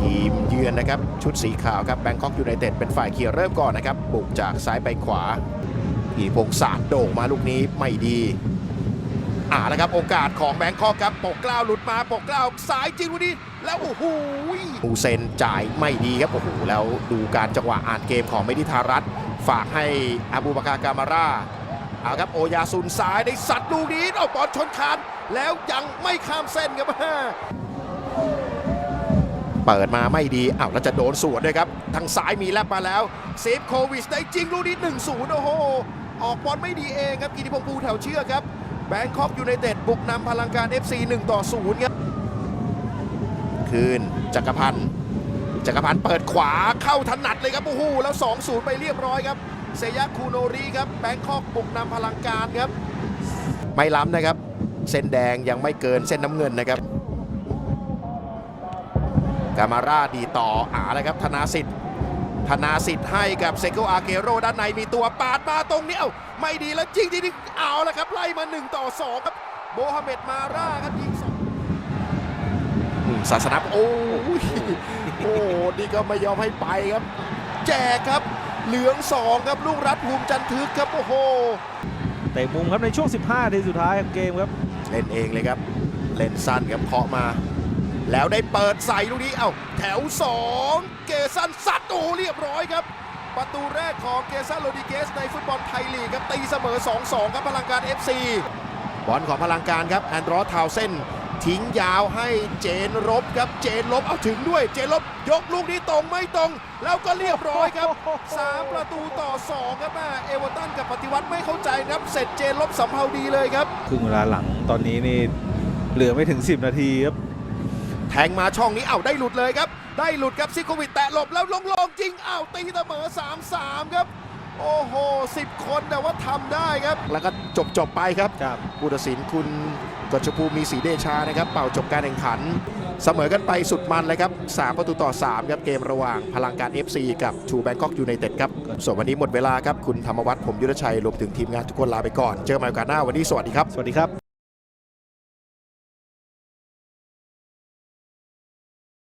ทีมเยือนนะครับ ชุดสีขาวครับแบงคอกยูไนเต็ดเป็นฝ่ายเคลียร์เริ่มก่อนนะครับ บุกจากซ้ายไปขวาอีพงศาสโด่งมาลูกนี้ไม่ดีอ่านะครับ โอกาสของแบงคอกครับ ปกกล้าวหลุดมา ปกกล้าวสายจริงลูกนี้ แล้วโอ้โหมูเซนจ่ายไม่ดีครับ โอ้โห แล้วดูการจังหวะอ่านเกมของเมดิทารัตฝากให้อาบูบากากามาร่าเอาครับ โอยาซุนซ้ายได้สัตว์ลูกนี้เอาบอลชนคานแล้วยังไม่ข้ามเส้นครับ เปิดมาไม่ดีอ้าวแล้วจะโดนสวนด้วยครับ ทางซ้ายมีแลบมาแล้วเซฟโควิชได้จริงลูกนี้1-0โอ้โห ออกบอลไม่ดีเองครับกิติพงษ์ภูแถวเชือกครับแบงคอกยูไนเต็ดบุกนำพลังการ FC 1 ต่อ0ครับคืนจักรพันธ์จักรพันธ์เปิดขวาเข้าถนัดเลยครับโอ้โหแล้ว 2-0 ไปเรียบร้อยครับเซยะคูโนริครับแบงคอกบุกนำพลังการครับ ไม่ล้ำนะครับ เส้นแดงยังไม่เกินเส้นน้ำเงินนะครับ กามาร่าดีต่ออาแล้วครับธนาสิทธิ์ธนาสิทธิ์ให้กับเซโกอาเกโรด้านในมีตัวปาดมาตรงนี้เอ้าไม่ดีแล้วจริงที่นี่เอาแล้วครับไล่มา1ต่อ2ครับโบฮาเมดมาร่าครับยิงสองอืมศาสนาโอ้ยโอ้นี่ก็ไม่ยอมให้ไปครับ แจกครับเหลืองสองครับลูกรัดภูมิจันทึกครับโอ้โหเตะมุมครับในช่วง 15นาทีสุดท้ายของเกมครับ เล่นเองเลยครับ เล่นสั้นครับเคาะมา แล้วได้เปิดใส่ลูกนี้ เอ้าแถว 2 เกซันซัดโอ้เรียบร้อยครับ ประตูแรกของเกซันโรดิเกสในฟุตบอลไทยลีกครับตีเสมอ 2-2 ครับพลังการ FC บอลของพลังการครับแอนดรอสทาวเซนทิ้งยาวให้เจนรบครับเจนลบเอาถึงด้วย เจนลบยกลูกนี้ตรงไม่ตรง แล้วก็เรียบร้อยครับ 3 ประตูต่อ 2 ครับแม่เอเวอร์ตันกับปฏิวัติไม่เข้าใจครับเสร็จเจนลบสำเภาดีเลยครับครึ่งเวลาหลังตอนนี้นี่เหลือไม่ถึง 10 นาทีครับ แทงมาช่องนี้เอ้าได้หลุดเลยครับ ได้หลุดครับซิโควิดแตะหลบแล้วลงลงจริงเอ้าตีเสมอ3-3ครับ โอ้โห10คนแต่ว่าทำได้ครับ แล้วก็จบจบไปครับครับผู้ตัดสินคุณกฤษภูมิมีศรีเดชานะครับ เป่าจบการแข่งขัน เสมอกันไปสุดมันเลยครับ3ประตูต่อ 3 ครับเกมระหว่างพลังการ FC กับชูแบงคอกยูไนเต็ดครับส่วนวันนี้หมดเวลาครับ คุณธรรมวัฒน์ผมยุทธชัยรวมถึงทีมงานทุกคนลาไปก่อน เจอกันใหม่โอกาสหน้าวันนี้สวัสดีครับ สวัสดีครับ